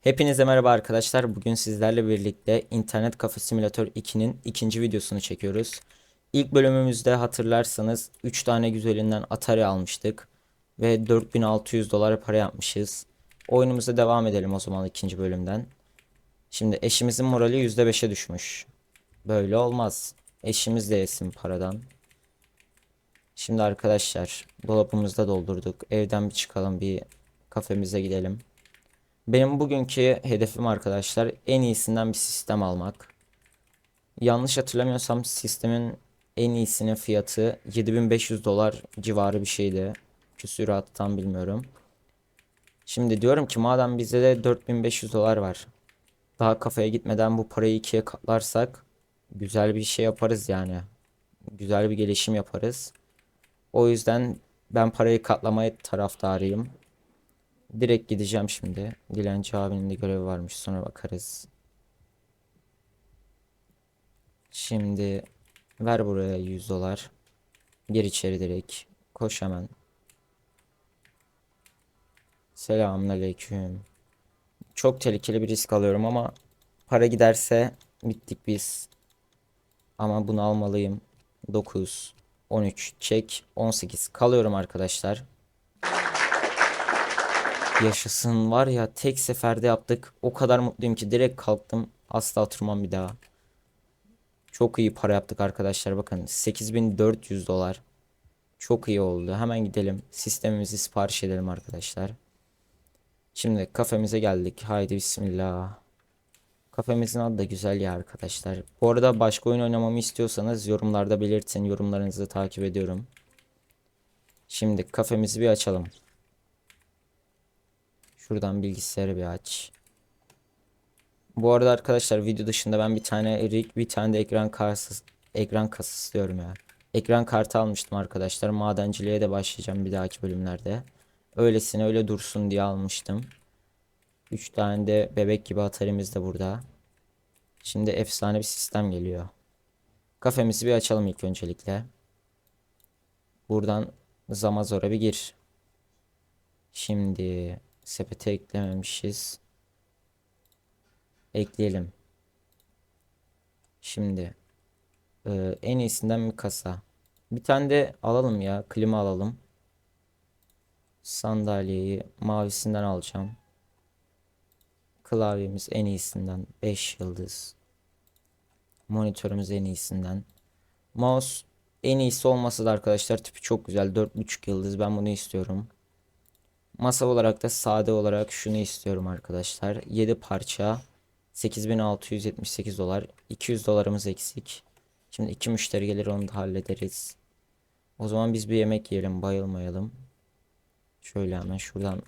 Hepinize merhaba arkadaşlar. Bugün sizlerle birlikte İnternet Kafe Simülatör 2'nin ikinci videosunu çekiyoruz. İlk bölümümüzde hatırlarsanız 3 tane güzelinden Atari almıştık. Ve 4600 dolar para yapmışız. Oyunumuza devam edelim o zaman ikinci bölümden. Şimdi eşimizin morali %5'e düşmüş. Böyle olmaz. Eşimiz de yesin paradan. Şimdi arkadaşlar dolabımızı da doldurduk. Evden bir çıkalım bir kafemize gidelim. Benim bugünkü hedefim arkadaşlar en iyisinden bir sistem almak. Yanlış hatırlamıyorsam sistemin en iyisinin fiyatı 7500 dolar civarı bir şeydi. Küsuratı tam bilmiyorum. Şimdi diyorum ki madem bizde de 4500 dolar var. Daha kafaya gitmeden bu parayı ikiye katlarsak güzel bir şey yaparız yani. Güzel bir gelişim yaparız. O yüzden ben parayı katlamaya taraftarıyım. Direkt gideceğim şimdi. Dilenci abinin de görevi varmış. Sonra bakarız. Şimdi ver buraya 100 dolar. Gir içeri direkt. Koş hemen. Selamünaleyküm. Çok tehlikeli bir risk alıyorum ama para giderse bittik biz. Ama bunu almalıyım. 9 13 çek 18 kalıyorum arkadaşlar. Yaşasın var ya tek seferde yaptık. O kadar mutluyum ki direkt kalktım. Asla oturmam bir daha. Çok iyi para yaptık arkadaşlar. Bakın 8400 dolar. Çok iyi oldu. Hemen gidelim. Sistemimizi sipariş edelim arkadaşlar. Şimdi kafemize geldik. Haydi bismillah. Kafemizin adı da güzel ya arkadaşlar. Bu arada başka oyun oynamamı istiyorsanız yorumlarda belirtin. Yorumlarınızı takip ediyorum. Şimdi kafemizi bir açalım. Şuradan bilgisayarı bir aç. Bu arada arkadaşlar video dışında ben bir tane rig bir tane de ekran kartı ekran kasası diyorum ya. Ekran kartı almıştım arkadaşlar. Madenciliğe de başlayacağım bir dahaki bölümlerde. Öylesine öyle dursun diye almıştım. 3 tane de bebek gibi atarimiz de burada. Şimdi efsane bir sistem geliyor. Kafemizi bir açalım ilk öncelikle. Buradan Zamazor'a bir gir. Şimdi sepete eklememişiz. Ekleyelim. Şimdi e, en iyisinden bir kasa. Bir tane de alalım ya. Klima alalım. Sandalyeyi mavisinden alacağım. Klavyemiz en iyisinden 5 yıldız. Monitörümüz en iyisinden. Mouse en iyisi olmasa da arkadaşlar tipi çok güzel. 4.5 yıldız. Ben bunu istiyorum. Masa olarak da sade olarak şunu istiyorum arkadaşlar. 7 parça 8678 dolar. 200 dolarımız eksik. Şimdi iki müşteri gelir onu da hallederiz. O zaman biz bir yemek yiyelim bayılmayalım. Şöyle hemen şuradan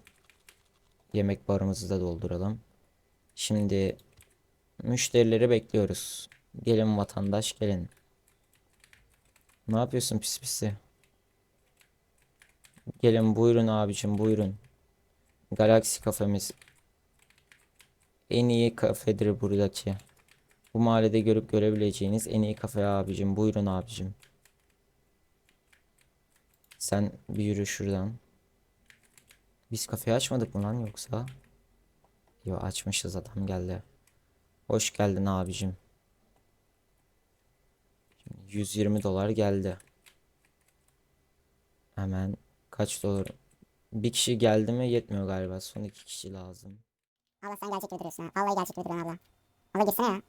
yemek barımızı da dolduralım. Şimdi müşterileri bekliyoruz. Gelin vatandaş gelin. Ne yapıyorsun pis pisi? Gelin buyurun abicim buyurun. Galaxy kafemiz. En iyi kafedir buradaki. Bu mahallede görüp görebileceğiniz en iyi kafe abicim. Buyurun abicim. Sen bir yürü şuradan. Biz kafeyi açmadık mı lan yoksa? Yo açmışız adam geldi. Hoş geldin abicim. Şimdi 120 dolar geldi. Hemen kaç dolar? Bir kişi geldi mi yetmiyor galiba. Son iki kişi lazım. Abla sen gerçek gibi duruyorsun ha. Vallahi gerçek gibi duruyorsun abla. Abla girsene ya.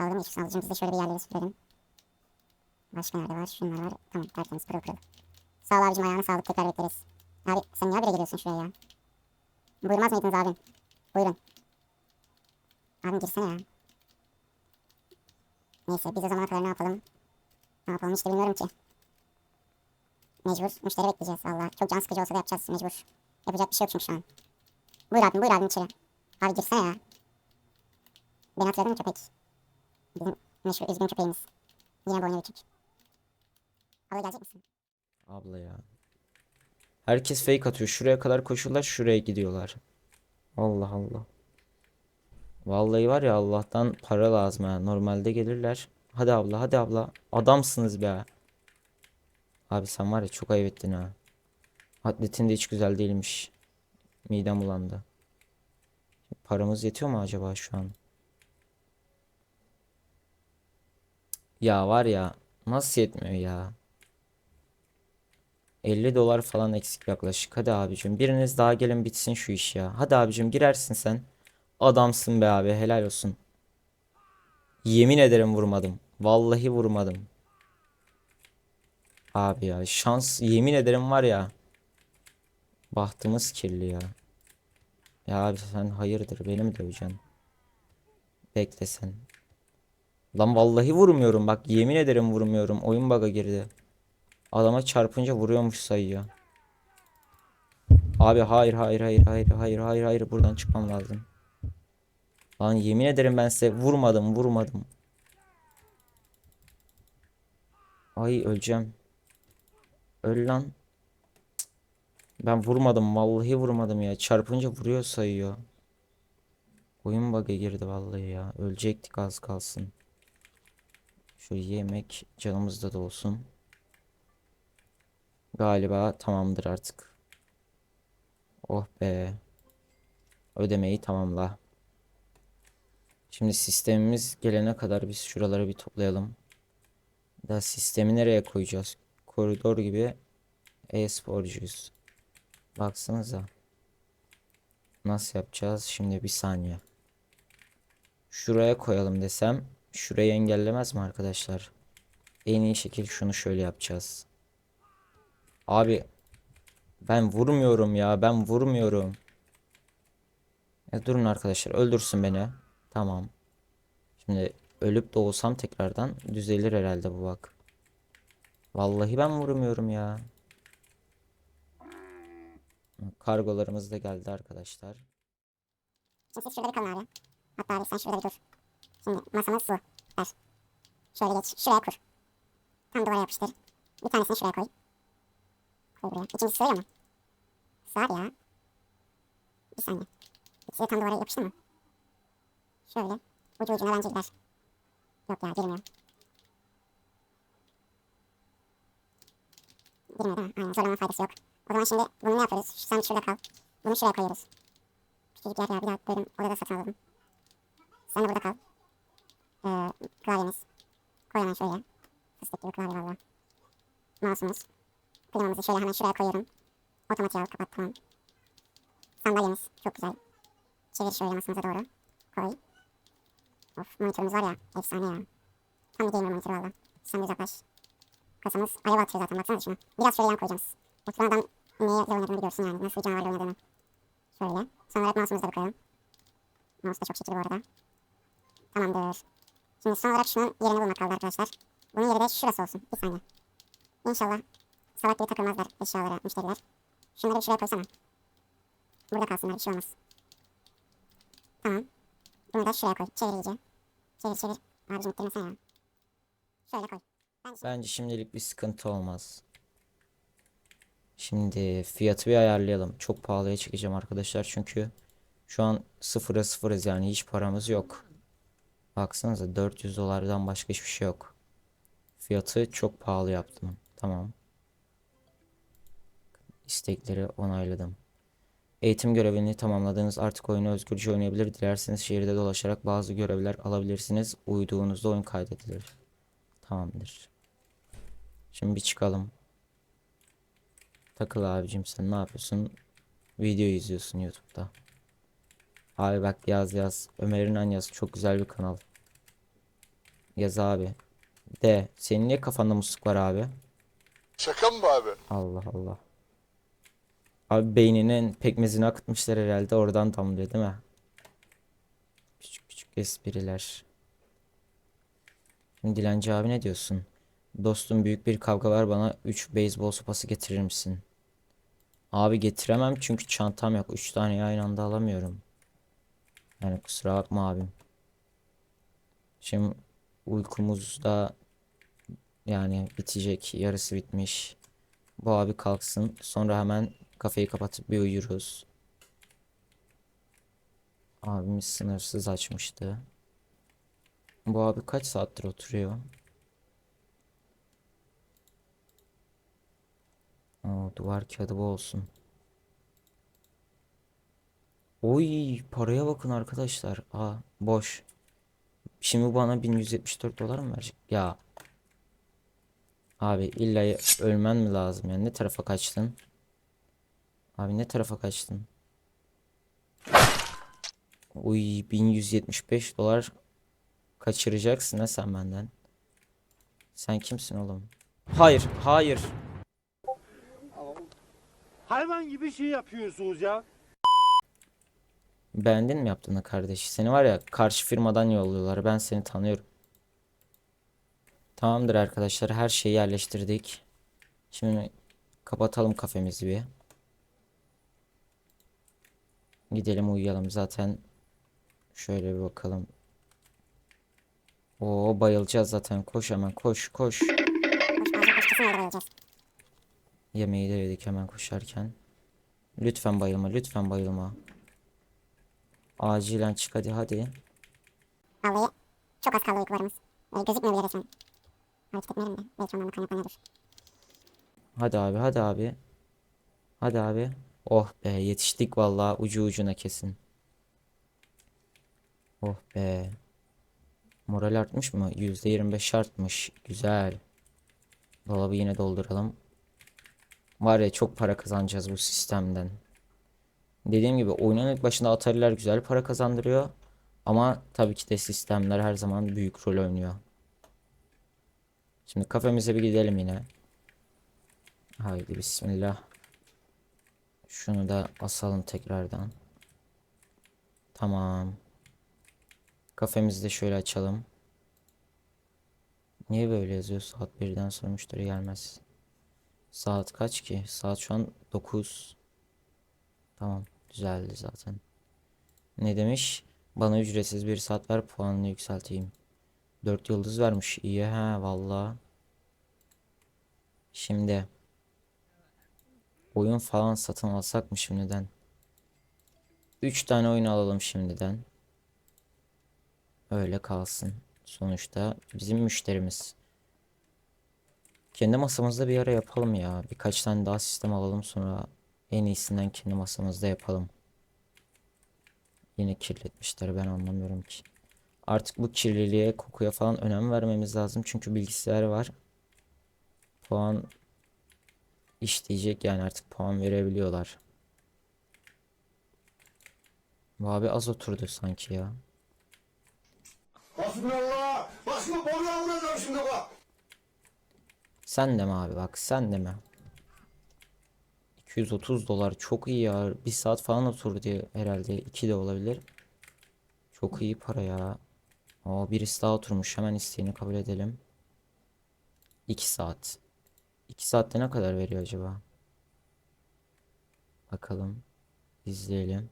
Dalga mı geçiyorsun ablacığım? Biz de şöyle bir yerleri sürelim. Başka nerede var? Şunlar var. Tamam tertemiz pırıl pırıl. Sağ ol abicim ayağına sağlık tekrar bekleriz. Abi sen niye habire geliyorsun şuraya ya? Buyurmaz mıydınız abim? Buyurun. Abim girsene ya. Neyse biz o zamana kadar ne yapalım? Ne yapalım hiç de bilmiyorum ki. Mecbur müşteri bekleyeceğiz Allah. Çok can sıkıcı olsa da yapacağız mecbur. Yapacak bir şey yok çünkü şu an. Buyur abim buyur abim içeri. Abi girsene ya. Beni hatırladın mı köpek? Bizim meşhur üzgün köpeğimiz. Yine boynu bükük. Abla gelecek misin? Abla ya. Herkes fake atıyor. Şuraya kadar koşuyorlar, şuraya gidiyorlar. Allah Allah. Vallahi var ya Allah'tan para lazım ha. Normalde gelirler. Hadi abla, hadi abla. Adamsınız be. Abi sen var ya çok ayıp ettin ha. Atletin de hiç güzel değilmiş. Midem bulandı. Paramız yetiyor mu acaba şu an? Ya var ya nasıl yetmiyor ya? 50 dolar falan eksik yaklaşık. Hadi abicim biriniz daha gelin bitsin şu iş ya. Hadi abicim girersin sen. Adamsın be abi helal olsun. Yemin ederim vurmadım. Vallahi vurmadım. Abi ya şans yemin ederim var ya. Bahtımız kirli ya. Ya abi sen hayırdır beni mi döveceksin? Bekle sen. Lan vallahi vurmuyorum bak yemin ederim vurmuyorum. Oyun bug'a girdi. Adama çarpınca vuruyormuş sayıyor. Abi hayır hayır hayır hayır hayır hayır hayır buradan çıkmam lazım. Lan yemin ederim ben size vurmadım vurmadım. Ay öleceğim. Öl lan. Ben vurmadım vallahi vurmadım ya. Çarpınca vuruyor sayıyor. Oyun bug'a girdi vallahi ya. Ölecektik az kalsın. Şöyle yemek canımızda da olsun. Galiba tamamdır artık. Oh be. Ödemeyi tamamla. Şimdi sistemimiz gelene kadar biz şuraları bir toplayalım. Da sistemi nereye koyacağız? Koridor gibi e-sporcuyuz. Baksanıza. Nasıl yapacağız? Şimdi bir saniye. Şuraya koyalım desem. Şurayı engellemez mi arkadaşlar? En iyi şekil şunu şöyle yapacağız. Abi ben vurmuyorum ya ben vurmuyorum. Ya durun arkadaşlar öldürsün beni. Tamam. Şimdi ölüp de tekrardan düzelir herhalde bu bak. Vallahi ben vurmuyorum ya. Kargolarımız da geldi arkadaşlar. Şimdi siz şurada bir kalın abi. Hatta abi sen şurada bir dur. Şimdi masamız bu. Ver. Şöyle geç. Şuraya kur. Tam duvara yapıştır. Bir tanesini şuraya koy. Koy buraya. İkincisi sığıyor mu? Sığar ya. Bir saniye. İkisi tam duvara yapıştı mı? Şöyle. Ucu ucuna bence gider. Yok ya girmiyor. Değil mi? Aynen zorlama faydası yok. O zaman şimdi bunu ne yapıyoruz? Sen şurada kal. Bunu şuraya koyuyoruz. Küçücük yer ya bir daha bölüm odada satın alalım. Sen de burada kal. Ee, klavyemiz. Koy hemen şöyle. Fıstık gibi klavye valla. Mouse'umuz. Klimamızı şöyle hemen şuraya koyuyorum. Otomatik al kapat tamam. Sandalyemiz çok güzel. Çevir şöyle masamıza doğru. Koy. Of monitörümüz var ya efsane ya. Tam bir gamer monitörü valla. Sen de uzaklaş. Kasamız alev atıyor zaten baksana şuna. Biraz şöyle yan koyacağız. Oturan adam neye oynadığını biliyorsun yani. Nasıl bir canavarla oynadığını. Şöyle. Sonra olarak bir koyalım. Mouse da çok şekil bu arada. Tamamdır. Şimdi son olarak şunun yerini bulmak kaldı arkadaşlar. Bunun yeri de şurası olsun. Bir saniye. İnşallah salak gibi takılmazlar eşyalara müşteriler. Şunları bir şuraya koysana. Burada kalsınlar bir şey olmaz. Tamam. Bunu da şuraya koy. Çevir iyice. Çevir çevir. Abicim ittirmesene ya. Şöyle koy. Ben Bence şimdilik bir sıkıntı olmaz. Şimdi fiyatı bir ayarlayalım. Çok pahalıya çekeceğim arkadaşlar çünkü şu an sıfıra sıfırız yani hiç paramız yok. Baksanıza 400 dolardan başka hiçbir şey yok. Fiyatı çok pahalı yaptım. Tamam. İstekleri onayladım. Eğitim görevini tamamladınız. Artık oyunu özgürce oynayabilir. Dilerseniz şehirde dolaşarak bazı görevler alabilirsiniz. Uyduğunuzda oyun kaydedilir. Tamamdır. Şimdi bir çıkalım. Takıl abicim sen ne yapıyorsun? Video izliyorsun YouTube'da. Abi bak yaz yaz. Ömer İnan yaz. Çok güzel bir kanal. Yaz abi. De. Senin niye kafanda musluk var abi? Şaka mı bu abi? Allah Allah. Abi beyninin pekmezini akıtmışlar herhalde. Oradan damlıyor değil mi? Küçük küçük espriler. Şimdi Dilenci abi ne diyorsun? Dostum büyük bir kavga var bana 3 beyzbol sopası getirir misin? Abi getiremem çünkü çantam yok. 3 tane aynı anda alamıyorum. Yani kusura bakma abim. Şimdi uykumuz da yani bitecek. Yarısı bitmiş. Bu abi kalksın. Sonra hemen kafeyi kapatıp bir uyuruz. Abimiz sınırsız açmıştı. Bu abi kaç saattir oturuyor? Oo, duvar kağıdı bu olsun. Oy paraya bakın arkadaşlar. Aa boş. Şimdi bana 1174 dolar mı verecek? Ya. Abi illa ölmen mi lazım yani ne tarafa kaçtın? Abi ne tarafa kaçtın? Uy 1175 dolar kaçıracaksın ha sen benden. Sen kimsin oğlum? Hayır, hayır. Hayvan gibi şey yapıyorsunuz ya. Beğendin mi yaptığını kardeş? Seni var ya karşı firmadan yolluyorlar. Ben seni tanıyorum. Tamamdır arkadaşlar. Her şeyi yerleştirdik. Şimdi kapatalım kafemizi bir. Gidelim uyuyalım zaten. Şöyle bir bakalım. Oo bayılacağız zaten. Koş hemen koş koş. Hoş ağzı koş kesin bayılacağız. Yemeği de yedik hemen koşarken. Lütfen bayılma, lütfen bayılma. Acilen çık hadi hadi. Vallahi çok az kaldı uykularımız. Böyle gözükmüyor bile resmen. Hareket etmeyelim de. Belki ondan kaynaklanıyordur. Hadi abi hadi abi. Hadi abi. Oh be yetiştik vallahi ucu ucuna kesin. Oh be. Moral artmış mı? %25 artmış. Güzel. Dolabı yine dolduralım. Var ya çok para kazanacağız bu sistemden. Dediğim gibi oyunun ilk başında Atari'ler güzel para kazandırıyor. Ama tabii ki de sistemler her zaman büyük rol oynuyor. Şimdi kafemize bir gidelim yine. Haydi bismillah. Şunu da asalım tekrardan. Tamam. Kafemizi de şöyle açalım. Niye böyle yazıyor? Saat 1'den sonra müşteri gelmez. Saat kaç ki? Saat şu an 9. Tamam. Düzeldi zaten. Ne demiş? Bana ücretsiz bir saat ver puanını yükselteyim. 4 yıldız vermiş. İyi ha valla. Şimdi oyun falan satın alsak mı şimdiden? 3 tane oyun alalım şimdiden. Öyle kalsın. Sonuçta bizim müşterimiz. Kendi masamızda bir ara yapalım ya. Birkaç tane daha sistem alalım sonra en iyisinden kendi masamızda yapalım. Yine kirletmişler ben anlamıyorum ki. Artık bu kirliliğe, kokuya falan önem vermemiz lazım. Çünkü bilgisayar var. Puan işleyecek yani artık puan verebiliyorlar. Bu abi az oturdu sanki ya. Hasbunallah. Bak şimdi boruya vuracağım şimdi bak. Sen de mi abi bak sen de mi? 230 dolar çok iyi ya. Bir saat falan oturdu diye herhalde. 2 de olabilir. Çok iyi para ya. Aa birisi daha oturmuş. Hemen isteğini kabul edelim. 2 saat. 2 saatte ne kadar veriyor acaba? Bakalım. İzleyelim.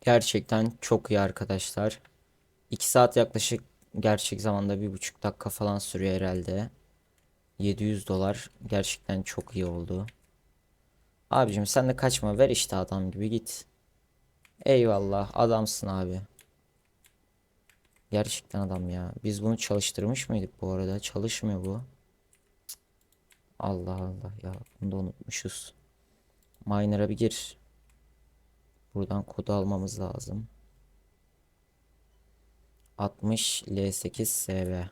Gerçekten çok iyi arkadaşlar. 2 saat yaklaşık gerçek zamanda bir buçuk dakika falan sürüyor herhalde. 700 dolar gerçekten çok iyi oldu. Abicim sen de kaçma ver işte adam gibi git. Eyvallah adamsın abi. Gerçekten adam ya. Biz bunu çalıştırmış mıydık bu arada? Çalışmıyor bu. Allah Allah ya. Bunu da unutmuşuz. Miner'a bir gir. Buradan kodu almamız lazım. 60 L8 SV.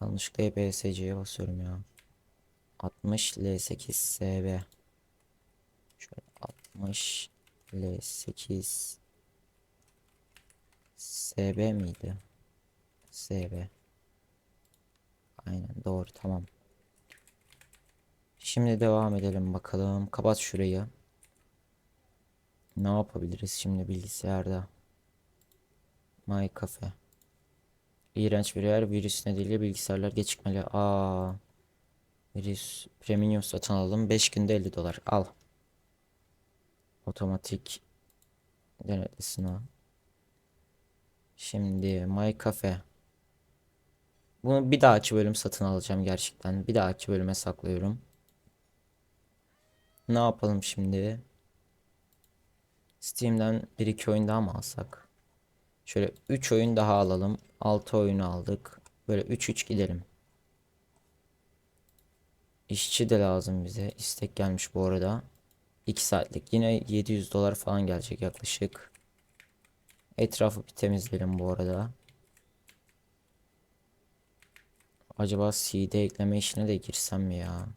Yanlışlıkla hep ESC'ye basıyorum ya. 60 L8 SV. Şöyle 60 L8 SB miydi? SB. Aynen doğru tamam. Şimdi devam edelim bakalım. Kapat şurayı. Ne yapabiliriz şimdi bilgisayarda? My Cafe. İğrenç bir yer. Virüs nedeniyle bilgisayarlar gecikmeli. Aa. Virüs premium satın alalım. 5 günde 50 dolar. Al. Otomatik denetlesin o. Şimdi My Cafe. Bunu bir dahaki bölüm satın alacağım gerçekten. Bir dahaki bölüme saklıyorum. Ne yapalım şimdi? Steam'den 1-2 oyun daha mı alsak? Şöyle 3 oyun daha alalım. 6 oyunu aldık. Böyle 3-3 gidelim. İşçi de lazım bize. İstek gelmiş bu arada. 2 saatlik. Yine 700 dolar falan gelecek yaklaşık. Etrafı bir temizleyelim bu arada. Acaba CD ekleme işine de girsem mi ya?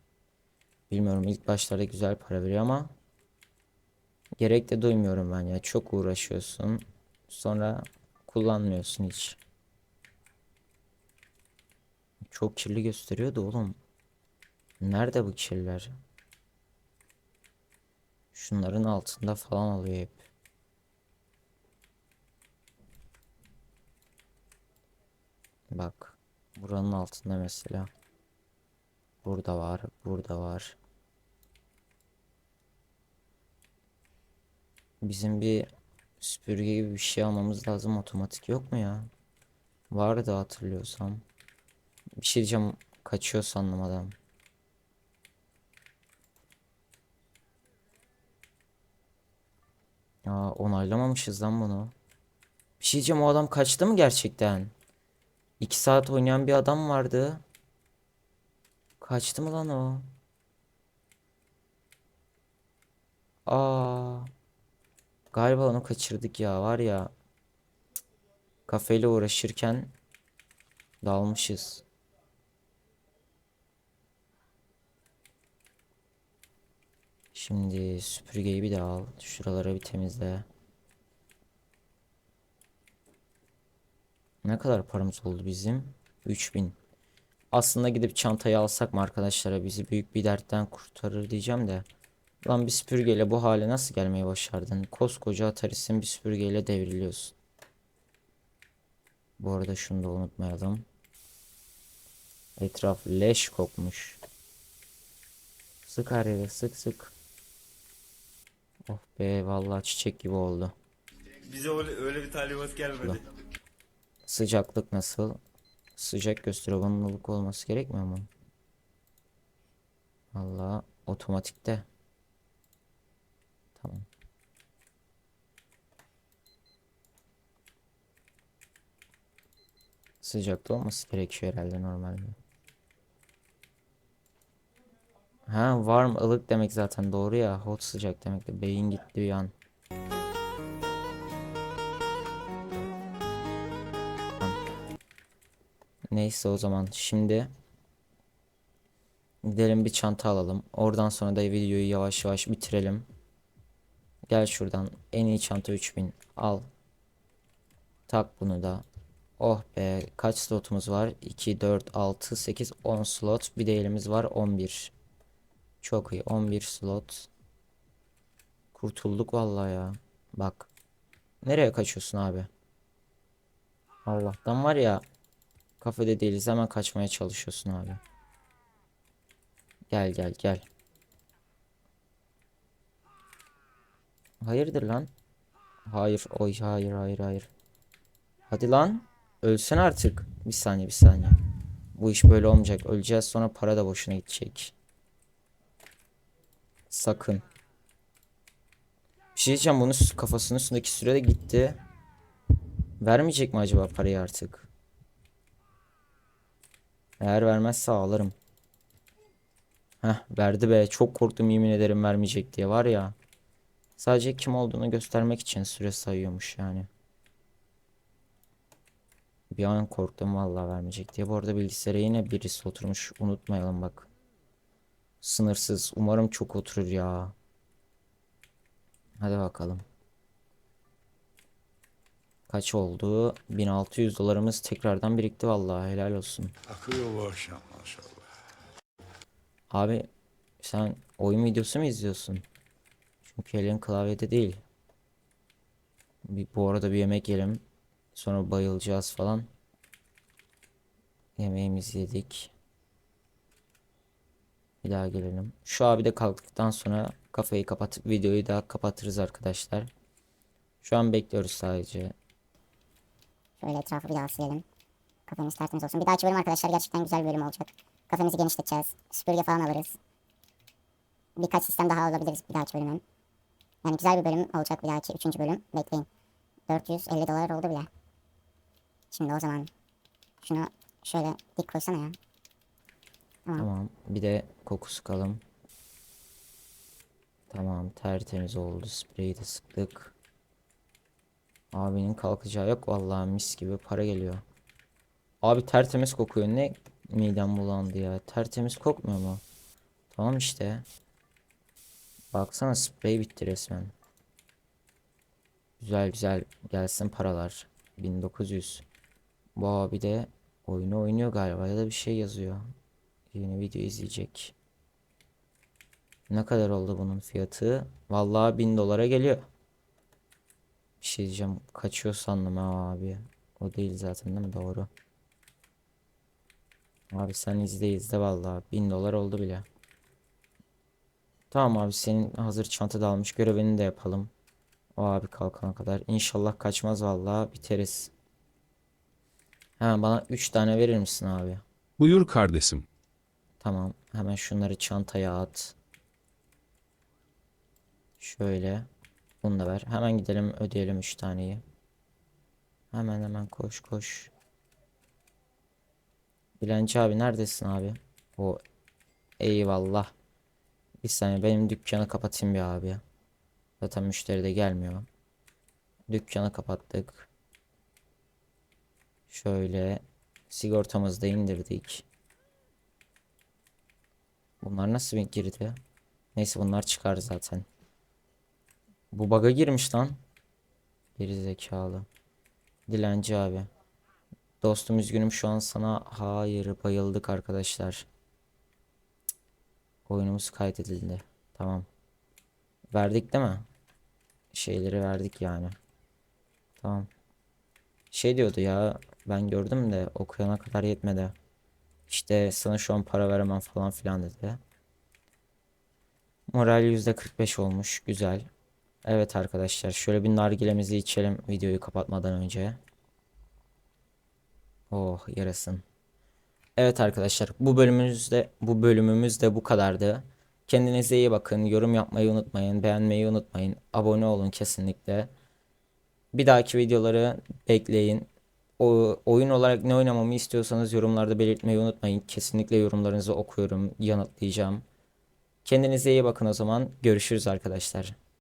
Bilmiyorum ilk başlarda güzel para veriyor ama gerek de duymuyorum ben ya. Çok uğraşıyorsun. Sonra kullanmıyorsun hiç. Çok kirli gösteriyordu oğlum. Nerede bu kirler? Şunların altında falan oluyor hep. Bak. Buranın altında mesela. Burada var. Burada var. Bizim bir süpürge gibi bir şey almamız lazım. Otomatik yok mu ya? Vardı hatırlıyorsam. Bir şey diyeceğim. Kaçıyor sandım adam. Aa, onaylamamışız lan bunu. Bir şey diyeceğim o adam kaçtı mı gerçekten? 2 saat oynayan bir adam vardı. Kaçtı mı lan o? Aa. Galiba onu kaçırdık ya var ya. Kafeyle uğraşırken dalmışız. Şimdi süpürgeyi bir de al. Şuraları bir temizle. Ne kadar paramız oldu bizim? 3000. Aslında gidip çantayı alsak mı arkadaşlara bizi büyük bir dertten kurtarır diyeceğim de. Lan bir süpürgeyle bu hale nasıl gelmeyi başardın? Koskoca Atari'sin bir süpürgeyle devriliyorsun. Bu arada şunu da unutmayalım. Etraf leş kokmuş. Sık her yere sık sık. Oh be vallahi çiçek gibi oldu. Bize öyle, öyle bir talimat gelmedi. Sıcaklık nasıl? Sıcak gösteriyor. Bunun ılık olması gerekmiyor mu? Vallahi otomatikte. Tamam. Sıcakta olması gerekiyor herhalde normalde. Ha warm ılık demek zaten doğru ya. Hot sıcak demek de beyin gitti bir an. Neyse o zaman şimdi gidelim bir çanta alalım. Oradan sonra da videoyu yavaş yavaş bitirelim. Gel şuradan en iyi çanta 3000 al. Tak bunu da. Oh be kaç slotumuz var? 2, 4, 6, 8, 10 slot. Bir de elimiz var 11. Çok iyi 11 slot. Kurtulduk vallahi ya. Bak. Nereye kaçıyorsun abi? Allah'tan var ya. Kafede değiliz hemen kaçmaya çalışıyorsun abi. Gel gel gel. Hayırdır lan? Hayır, oy hayır hayır hayır. Hadi lan. Ölsen artık. Bir saniye bir saniye. Bu iş böyle olmayacak. Öleceğiz sonra para da boşuna gidecek. Sakın. Bir şey diyeceğim bunun kafasının üstündeki süre de gitti. Vermeyecek mi acaba parayı artık? Eğer vermezse ağlarım. Heh verdi be. Çok korktum yemin ederim vermeyecek diye var ya. Sadece kim olduğunu göstermek için süre sayıyormuş yani. Bir an korktum vallahi vermeyecek diye. Bu arada bilgisayara yine birisi oturmuş. Unutmayalım bak. Sınırsız. Umarım çok oturur ya. Hadi bakalım. Kaç oldu? 1600 dolarımız tekrardan birikti vallahi helal olsun. Akıyor bu akşam maşallah. Abi sen oyun videosu mu izliyorsun? Çünkü elin klavyede değil. Bir, bu arada bir yemek yiyelim. Sonra bayılacağız falan. Yemeğimizi yedik. Bir daha gelelim. Şu abi de kalktıktan sonra kafayı kapatıp videoyu da kapatırız arkadaşlar. Şu an bekliyoruz sadece. Şöyle etrafı bir daha silelim. Kafemiz tertemiz olsun. Bir dahaki bölüm arkadaşlar gerçekten güzel bir bölüm olacak. Kafemizi genişleteceğiz. Süpürge falan alırız. Birkaç sistem daha alabiliriz bir dahaki bölümün. Yani güzel bir bölüm olacak bir dahaki üçüncü bölüm. Bekleyin. 450 dolar oldu bile. Şimdi o zaman şunu şöyle dik koysana ya. Tamam. Bir de koku sıkalım. Tamam tertemiz oldu. Spreyi de sıktık. Abinin kalkacağı yok. Vallahi mis gibi para geliyor. Abi tertemiz kokuyor. Ne midem bulandı ya. Tertemiz kokmuyor mu? Tamam işte. Baksana sprey bitti resmen. Güzel güzel gelsin paralar. 1900. Bu abi de oyunu oynuyor galiba ya da bir şey yazıyor. Yeni video izleyecek. Ne kadar oldu bunun fiyatı? Vallahi 1000 dolara geliyor. Bir şey diyeceğim. Kaçıyor sandım abi. O değil zaten değil mi? Doğru. Abi sen izle izle vallahi 1000 dolar oldu bile. Tamam abi senin hazır çanta da almış görevini de yapalım. O abi kalkana kadar. İnşallah kaçmaz vallahi biteriz. Hemen bana 3 tane verir misin abi? Buyur kardeşim. Tamam. Hemen şunları çantaya at. Şöyle. Bunu da ver. Hemen gidelim ödeyelim 3 taneyi. Hemen hemen koş koş. Bilenci abi neredesin abi? O eyvallah. Bir saniye benim dükkanı kapatayım bir abi. Zaten müşteri de gelmiyor. Dükkanı kapattık. Şöyle sigortamızı da indirdik. Bunlar nasıl bir girdi? Neyse bunlar çıkar zaten. Bu bug'a girmiş lan. Geri zekalı. Dilenci abi. Dostum üzgünüm şu an sana. Hayır bayıldık arkadaşlar. Oyunumuz kaydedildi. Tamam. Verdik değil mi? Şeyleri verdik yani. Tamam. Şey diyordu ya ben gördüm de okuyana kadar yetmedi. İşte sana şu an para veremem falan filan dedi. Moral %45 olmuş. Güzel. Evet arkadaşlar şöyle bir nargilemizi içelim videoyu kapatmadan önce. Oh yarasın. Evet arkadaşlar bu bölümümüzde bu bölümümüz de bu kadardı. Kendinize iyi bakın. Yorum yapmayı unutmayın. Beğenmeyi unutmayın. Abone olun kesinlikle. Bir dahaki videoları bekleyin. O, oyun olarak ne oynamamı istiyorsanız yorumlarda belirtmeyi unutmayın. Kesinlikle yorumlarınızı okuyorum, yanıtlayacağım. Kendinize iyi bakın o zaman. Görüşürüz arkadaşlar.